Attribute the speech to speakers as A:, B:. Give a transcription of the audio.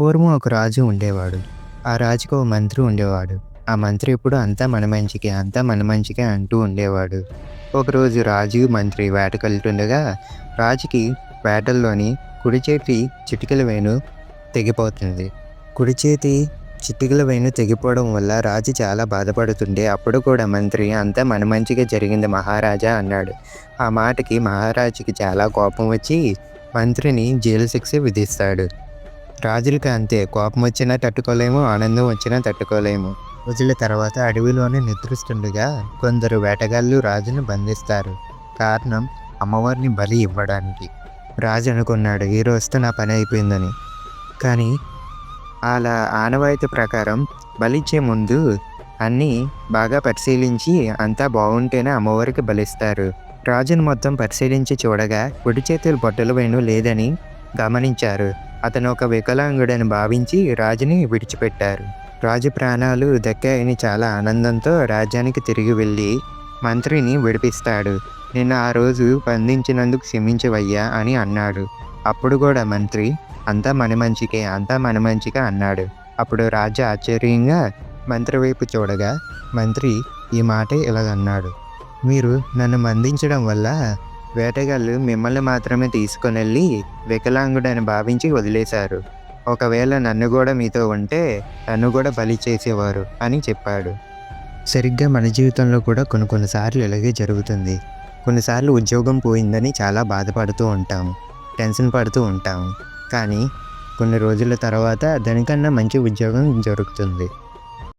A: పూర్వం ఒక రాజు ఉండేవాడు. ఆ రాజుకు ఓ మంత్రి ఉండేవాడు. ఆ మంత్రి ఇప్పుడు అంతా మన మంచికే, అంతా మన మంచికే అంటూ ఉండేవాడు. ఒకరోజు రాజు, మంత్రి వేటకెళ్తుండగా రాజుకి వేటల్లోని కుడి చేతి చిటికల వేణు తెగిపోతుంది. కుడి చేతి చిటికెల వేణు తెగిపోవడం వల్ల రాజు చాలా బాధపడుతుండే అప్పుడు కూడా మంత్రి అంతా మన మంచిగా జరిగింది మహారాజా అన్నాడు. ఆ మాటకి మహారాజుకి చాలా కోపం వచ్చి మంత్రిని జైలు శిక్ష విధిస్తాడు. రాజులకి అంతే కోపం వచ్చినా తట్టుకోలేము, ఆనందం వచ్చినా తట్టుకోలేము. రోజుల తర్వాత అడవిలోనే నిద్రిస్తుండగా కొందరు వేటగాళ్ళు రాజును బంధిస్తారు. కారణం అమ్మవారిని బలి ఇవ్వడానికి. రాజు అనుకున్నాడు ఈ రోజుతో నా పని అయిపోయిందని. కానీ అలా ఆనవాయితీ ప్రకారం బలిచ్చే ముందు అన్నీ బాగా పరిశీలించి అంతా బాగుంటేనే అమ్మవారికి బలిస్తారు. రాజును మొత్తం పరిశీలించి చూడగా కుడి చేతులు బొట్టలు వేణు లేదని గమనించారు. అతను ఒక వికలాంగుడని భావించి రాజుని విడిచిపెట్టారు. రాజు ప్రాణాలు దక్కాయని చాలా ఆనందంతో రాజ్యానికి తిరిగి వెళ్ళి మంత్రిని విడిపిస్తాడు. నిన్న ఆ రోజు బంధించినందుకు క్షమించవయ్యా అని అన్నాడు. అప్పుడు కూడా మంత్రి అంతా మన మంచికే, అంతా మన మంచిగా అన్నాడు. అప్పుడు రాజు ఆశ్చర్యంగా మంత్రి వైపు చూడగా మంత్రి ఈ మాటే ఇలాగన్నాడు. మీరు నన్ను మందించడం వల్ల వేటగాళ్ళు మిమ్మల్ని మాత్రమే తీసుకొనెళ్ళి వికలాంగుడని భావించి వదిలేశారు. ఒకవేళ నన్ను కూడా మీతో ఉంటే నన్ను కూడా బలి చేసేవారు అని చెప్పాడు. సరిగ్గా మన జీవితంలో కూడా కొన్ని కొన్నిసార్లు ఇలాగే జరుగుతుంది. కొన్నిసార్లు ఉద్యోగం పోయిందని చాలా బాధపడుతూ ఉంటాం టెన్షన్ పడుతూ ఉంటాం కానీ కొన్ని రోజుల తర్వాత దానికన్నా మంచి ఉద్యోగం దొరుకుతుంది.